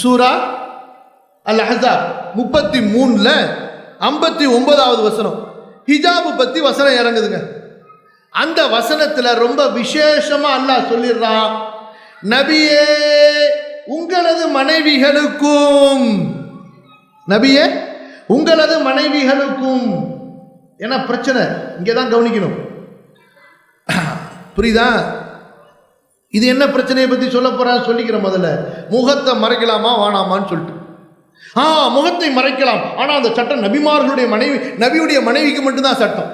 சூரா அல் Ahab முப்பத்தி மூணில் ஐம்பத்தி ஒன்பதாவது வசனம். ஹிஜாபு பற்றி வசனம் இறங்குதுங்க. அந்த வசனத்தில் ரொம்ப விசேஷமாக அல்லாஹ் சொல்லிடுறான் நபியே உங்களது மனைவிகளுக்கும் நபியே உங்களது மனைவிகளுக்கும் ஏன்னா பிரச்சனை இங்கே தான் கவனிக்கணும். புரியுதா? இது என்ன பிரச்சனையை பற்றி சொல்ல போறான்னு சொல்லிக்கிறேன் முதல்ல முகத்தை மறைக்கலாமா வானாமான்னு சொல்லிட்டு. ஆ முகத்தை மறைக்கலாம். ஆனால் அந்த சட்டம் நபிமார்களுடைய மனைவி நபியுடைய மனைவிக்கு மட்டும்தான் சட்டம்.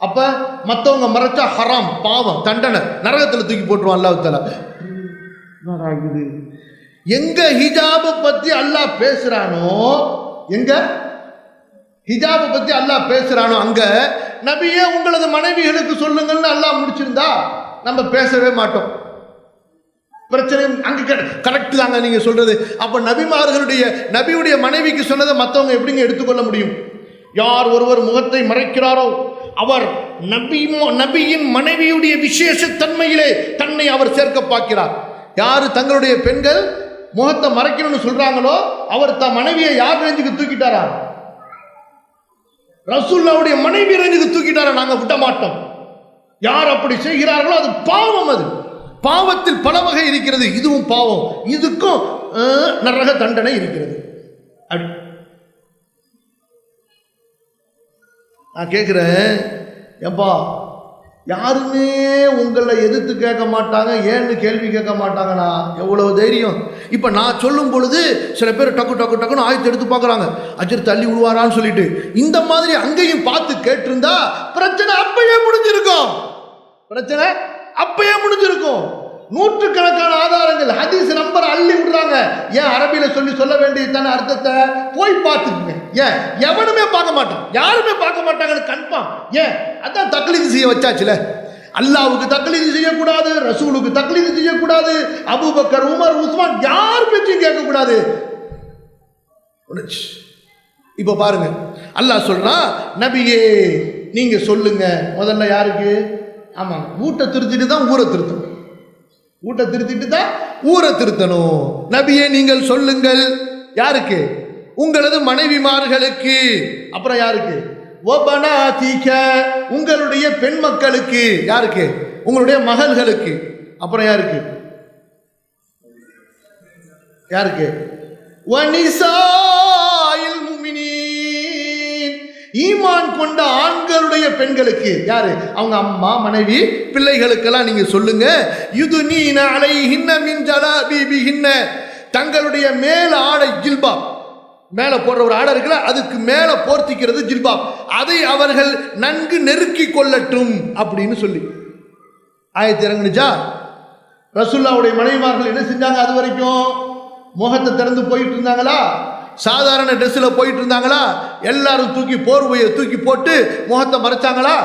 அப்போ மற்றவங்க மறைச்சா ஹராம் பாவம் தண்டனை நரகத்தில் தூக்கி போட்டுருவான் அல்லாஹ் தலா எங்க ஹிஜாபை பற்றி அல்லாஹ் பேசுகிறானோ எங்க? ஹிஜாபை பற்றி அல்லாஹ் பேசுகிறானோ அங்கே நபியே உங்களது மனைவிகளுக்கு சொல்லுங்கள்னு அல்லாஹ் முடிச்சிருந்தா நம்ம பேசவே மாட்டோம். பிரச்சனை அங்க கரெக்ட் தாங்க நீங்க சொல்றது. அப்ப நபிமார்களுடைய நபியுடைய மனைவிக்கு சொன்னதை மற்றவங்க எப்படிங்க எடுத்துக்கொள்ள முடியும்? யார் ஒருவர் முகத்தை மறைக்கிறாரோ அவர் நபி நபியின் மனைவியுடைய விசேஷ தன்மையிலே தன்னை அவர் சேர்க்க பார்க்கிறார். யார் தங்களுடைய பெண்கள் முகத்தை மறைக்கணும்னு சொல்றாங்களோ அவர் தன் மனைவியை யார் ரேஞ்சுக்கு தூக்கிட்டாரா? ரசூல்லாவுடைய மனைவி ரேஞ்சுக்கு தூக்கிட்டாரா? நாங்க விட்ட மாட்டோம் யார் அப்படி செய்கிறார்களோ அது பாவம் அது. பாவத்தில் பல வகை இருக்கிறது. இதுவும் பாவம். இதுக்கும் நரக தண்டனை இருக்கிறது. அப்படி நான் கேட்குறேன் எப்பா யாருமே உங்களை எதிர்த்து கேட்க மாட்டாங்க. ஏன்னு கேள்வி கேட்க மாட்டாங்கண்ணா. எவ்வளோ தைரியம். இப்போ நான் சொல்லும் பொழுது சில பேர் டக்கு டக்கு டக்குன்னு ஆயத்து எடுத்து பார்க்குறாங்க. அஜர் தள்ளி விடுவாரான்னு சொல்லிட்டு. இந்த மாதிரி அங்கேயும் பார்த்து கேட்டிருந்தா பிரச்சனை அப்பயே முடிஞ்சிருக்கும். பிரச்சனை அப்பயே முடிஞ்சிருக்கும். நூற்றுக்கணக்கான ஆதாரங்கள் ஹதீஸ் நம்பர் அள்ளி விடுறாங்க. ஏன் அரபியில சொல்லி சொல்ல வேண்டியதான அர்த்தத்தை? போய் பார்த்துக்குங்க. ஏன்? எவனுமே பார்க்க மாட்டான். யாருமே பார்க்க மாட்டாங்கன்னு கன்ஃபார்ம். ஏன்? அதான் தக்லீது செய்ய வச்சாச்சுல. அல்லாவுக்கு தக்லீது செய்யக்கூடாது ரசூலுக்கு தக்லீது செய்யக்கூடாது அபுபக்கர் உமர் உஸ்மான் யார் பேச்சையும் கேட்கக்கூடாது. இப்போ பாருங்க. அல்லாஹ் சொல்றான் நபியே நீங்க சொல்லுங்க. முதல்ல யாருக்கு? ஆமாங்க. வீட்டை திருத்திட்டு தான் ஊரை திருத்தணும் ஊட்ட திருத்திட்டு தான் ஊரை திருத்தணும். நபியே நீங்கள் சொல்லுங்கள். யாருக்கு? உங்களது மனைவிமார்களுக்கு. அப்புறம் யாருக்கு? உங்களுடைய பெண் மக்களுக்கு. யாருக்கு? உங்களுடைய மகள்களுக்கு. அப்புறம் யாருக்கு? யாருக்கு? வனிசாயில் ஈமான் கொண்ட ஆண்களுடைய பெண்களுக்கு. யாரு? அவங்க அம்மா மனைவி பிள்ளைகளுக்கெல்லாம் நீங்க சொல்லுங்க. இது நீ அலை ஹின்ன மின் பிபி ஹின்ன தங்களுடைய மேல ஆடை ஜில்பாப். மேல போடுற ஒரு ஆடை இருக்குல்ல அதுக்கு மேல போர்த்திக்கிறது ஜில்பாப். அதை அவர்கள் நன்கு நெருக்கி கொள்ளட்டும் அப்படின்னு சொல்லி. ஆயத்து இறங்குனுச்சா? ரசுல்லாவுடைய மனைவிமார்கள் என்ன செஞ்சாங்க அது வரைக்கும்? முகத்தை திறந்து போயிட்டு இருந்தாங்களா? சாதாரண ட்ரெஸ்ஸில் போயிட்டு இருந்தாங்களா? எல்லாரும் தூக்கி போர்வையை தூக்கி போட்டு முகத்தை மறைச்சாங்களா?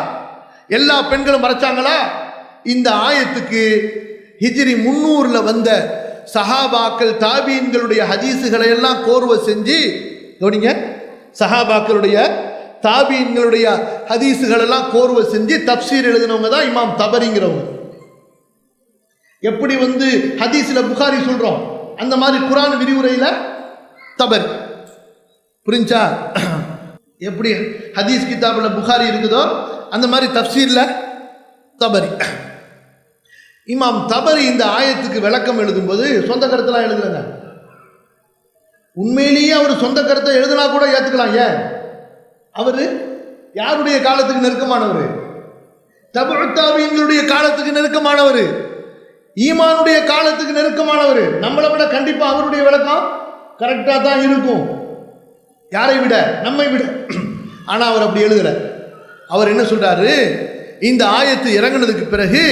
எல்லா பெண்களும் மறைச்சாங்களா? இந்த ஆயத்துக்கு ஹிஜ்ரி முன்னூறில் வந்த சஹாபாக்கள் தாபீன்களுடைய ஹதீஸுகளை எல்லாம் கோர்வை செஞ்சு கவனிங்க சஹாபாக்களுடைய தாபீன்களுடைய ஹதீஸுகள் எல்லாம் கோர்வை செஞ்சு தப்சீர் எழுதினவங்க தான் இமாம் தபரிங்கிறவங்க. எப்படி வந்து ஹதீஸ்ல புகாரி சொல்றோம்? அந்த மாதிரி குரான் விரிவுரையில் தபர். புரிஞ்சா? எப்படி ஹதீஸ் கிதாபில் புகாரி இருக்குதோ அந்த மாதிரி தப்சீரில் தபரி. இமாம் தபரி இந்த ஆயத்துக்கு விளக்கம் எழுதும்போது சொந்த கருத்தெல்லாம் எழுதுறங்க. உண்மையிலேயே அவர் சொந்த கருத்தை எழுதினா கூட ஏற்றுக்கலாம் ஏன்? அவர் யாருடைய காலத்துக்கு நெருக்கமானவர்? தபுத்தாவியங்களுடைய காலத்துக்கு நெருக்கமானவர். ஈமானுடைய காலத்துக்கு நெருக்கமானவர். நம்மளை விட கண்டிப்பாக அவருடைய விளக்கம் கரெக்டாக தான் இருக்கும். யாரை விட? நம்மை விட. ஆனால் அவர் அப்படி எழுதுற அவர் என்ன சொல்றாரு? இந்த ஆயத்து இறங்குனதுக்கு பிறகு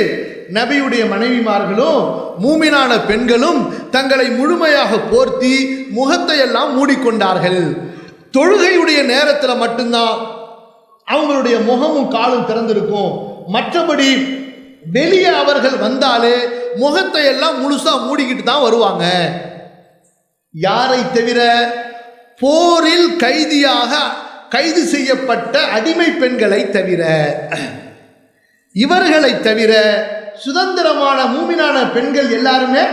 நபியுடைய மனைவிமார்களும் மூமினான பெண்களும் தங்களை முழுமையாக போர்த்தி முகத்தை எல்லாம் மூடிக்கொண்டார்கள். தொழுகையுடைய நேரத்தில் மட்டும்தான் அவங்களுடைய முகமும் காலும் திறந்திருக்கும். மற்றபடி வெளியே அவர்கள் வந்தாலே முகத்தை எல்லாம் முழுசா மூடிக்கிட்டு தான் வருவாங்க. யாரை தவிர போரில் கைதியாக கைது செய்யப்பட்ட அடிமை பெண்களை தவிர இவர்களை தவிர சுதந்திரமான மூமினான பெண்கள் எல்லாருமே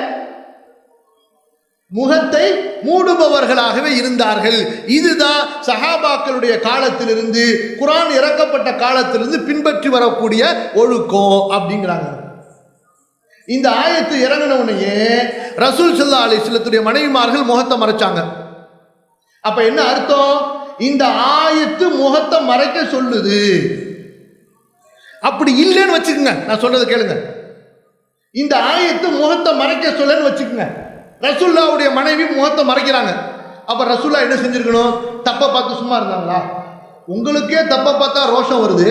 முகத்தை மூடுபவர்களாகவே இருந்தார்கள். இதுதான் சஹாபாக்களுடைய காலத்திலிருந்து குரான் இறக்கப்பட்ட காலத்திலிருந்து பின்பற்றி வரக்கூடிய ஒழுக்கம் அப்படிங்கிறாங்க. இந்த ஆயத்து இறங்கின உடனே ரசூல் சல்லா அலிஸ்லத்துடைய மனைவிமார்கள் முகத்தை மறைச்சாங்க. அப்ப என்ன அர்த்தம்? இந்த ஆயத்து முகத்தை மறைக்க சொல்லுது. அப்படி இல்லைன்னு வச்சுக்கோங்க. நான் சொல்றதை கேளுங்க. இந்த ஆயத்து முகத்தை மறைக்க சொல்லன்னு வச்சுக்கோங்க. ரசுல்லாவுடைய மனைவி முகத்தை மறைக்கிறாங்க. அப்ப ரசுல்லா என்ன செஞ்சிருக்கணும்? தப்பை பார்த்து சும்மா இருந்தாங்களா? உங்களுக்கே தப்பை பார்த்தா ரோஷம் வருது.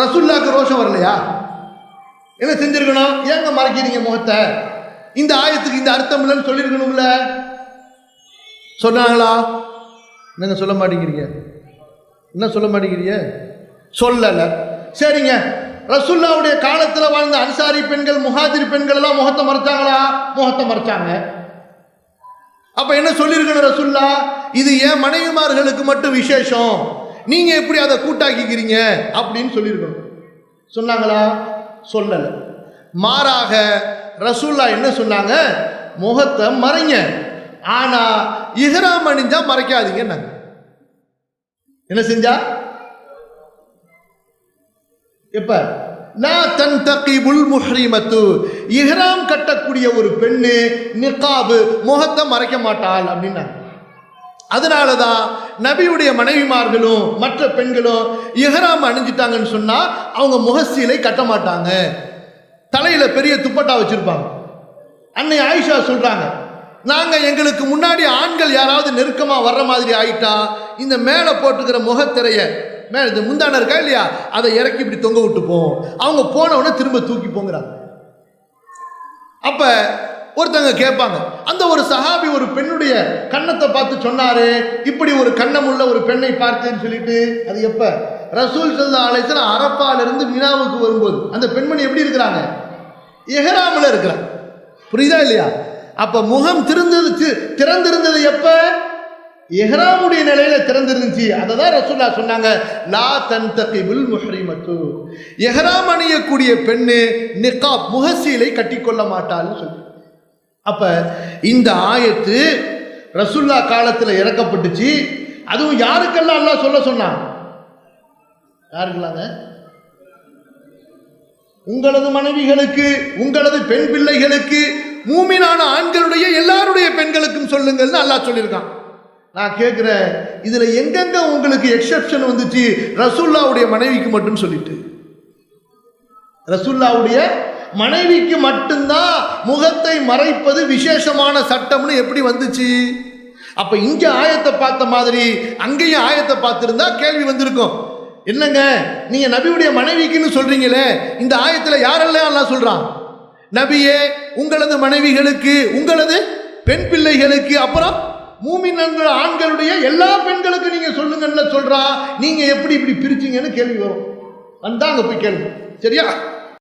ரசுல்லாக்கு ரோஷம் வரலையா? என்ன செஞ்சிருக்கணும்? ஏங்க மறைக்கிறீங்க முகத்தை? இந்த ஆயத்துக்கு இந்த அர்த்தம் இல்லைன்னு சொல்லியிருக்கணும்ல சொன்னாங்களா? என்னங்க சொல்ல மாட்டேங்கிறீங்க? என்ன சொல்ல மாட்டேங்கிறீங்க? சொல்லலை. சரிங்க. ரசுல்லாவுடைய காலத்தில் வாழ்ந்த அன்சாரி பெண்கள் முஹாஜிர் பெண்கள் எல்லாம் முகத்தை மறைச்சாங்களா? முகத்தை மறைச்சாங்க. அப்ப என்ன சொல்லியிருக்கணும் ரசுல்லா? இது ஏன் மனைவிமார்களுக்கு மட்டும் விசேஷம்? நீங்க எப்படி அதை கூட்டாக்கிக்கிறீங்க? அப்படின்னு சொல்லியிருக்கணும் சொன்னாங்களா? சொல்லலை. மாறாக ரசூல்லா என்ன சொன்னாங்க? முகத்தை மறைங்க. ஆனா இஹ்ராம் அணிஞ்சா மறைக்காதீங்கன்னாங்க. என்ன செஞ்சா? எப்ப? லா தன்தகிபுல் முஹ்ரிமத்து. இஹ்ராம் கட்டக்கூடிய ஒரு பெண்ணு நிகாபு முகத்தை மறைக்க மாட்டாள் அப்படின்னாங்க. அதனால தான் நபியுடைய மனைவிமார்களும் மற்ற பெண்களும் இஹ்ராம் அணிஞ்சிட்டாங்கன்னு சொன்னா அவங்க முகசீலை கட்ட மாட்டாங்க. தலையில பெரிய துப்பட்டா வச்சிருப்பாங்க. அன்னை ஆயிஷா சொல்றாங்க நாங்கள் எங்களுக்கு முன்னாடி ஆண்கள் யாராவது நெருக்கமாக வர்ற மாதிரி ஆயிட்டா இந்த மேலே போட்டுக்கிற முகத்திரையை மேலே இந்த முந்தான இருக்கா இல்லையா? அதை இறக்கி இப்படி தொங்க விட்டுப்போம். அவங்க போனவுடனே திரும்ப தூக்கி போங்கிறாங்க. அப்போ ஒருத்தங்க கேட்பாங்க அந்த ஒரு சஹாபி ஒரு பெண்ணுடைய கன்னத்தை பார்த்து சொன்னாரு இப்படி ஒரு கண்ணமுள்ள ஒரு பெண்ணை பார்த்தேன்னு சொல்லிட்டு அது எப்ப? ரசூல் சல்லா அலைசன் அரப்பாலிருந்து மினாவுக்கு வரும்போது. அந்த பெண்மணி எப்படி இருக்கிறாங்க? எஹராமில் இருக்கிறாங்க. புரியுதா இல்லையா? அப்ப முகம் திறந்தது திறந்திருந்தது எப்ப? எஹ்ராமுடைய நிலையில திறந்திருந்துச்சு. அதை தான் ரசூல்லா சொன்னாங்க லா வில் முஹ்ரிமத்து. எஹ்ராம் அணியக்கூடிய பெண்ணு நிகாப் முகசீலை கட்டிக்கொள்ள மாட்டாள்னு சொல்லி. அப்ப இந்த ஆயத்து ரசுல்லா காலத்தில் இறக்கப்பட்டுச்சு. அதுவும் யாருக்கெல்லாம் அல்லா சொல்ல சொன்னான்? யாருக்கெல்லாங்க? உங்களது மனைவிகளுக்கு உங்களது பெண் பிள்ளைகளுக்கு மூமினான ஆண்களுடைய எல்லாருடைய பெண்களுக்கும் சொல்லுங்கள்னு அல்லாஹ் சொல்லியிருக்கான். நான் கேட்குறேன் இதில் எங்கெங்க உங்களுக்கு எக்ஸெப்ஷன் வந்துச்சு? ரசூல்லாவுடைய மனைவிக்கு மட்டும் சொல்லிட்டு. ரசூல்லாவுடைய மனைவிக்கு மட்டும்தான் முகத்தை மறைப்பது விசேஷமான சட்டம்னு எப்படி வந்துச்சு? அப்ப இங்க ஆயத்தை பார்த்த மாதிரி அங்கேயும் ஆயத்தை பார்த்துருந்தா கேள்வி வந்திருக்கும். என்னங்க நீங்க நபியுடைய மனைவிக்குன்னு சொல்றீங்களே இந்த ஆயத்துல யாரெல்லாம் அல்லாஹ் சொல்றான்? நபியே உங்களது மனைவிகளுக்கு உங்களது பெண் பிள்ளைகளுக்கு அப்புறம் மூமின்கள் ஆண்களுடைய எல்லா பெண்களுக்கும் நீங்க சொல்லுங்கன்னு சொல்றா. நீங்க எப்படி இப்படி பிரிச்சீங்கன்னு கேள்வி வரும். வந்தா அங்க போய் கேள்வி சரியா?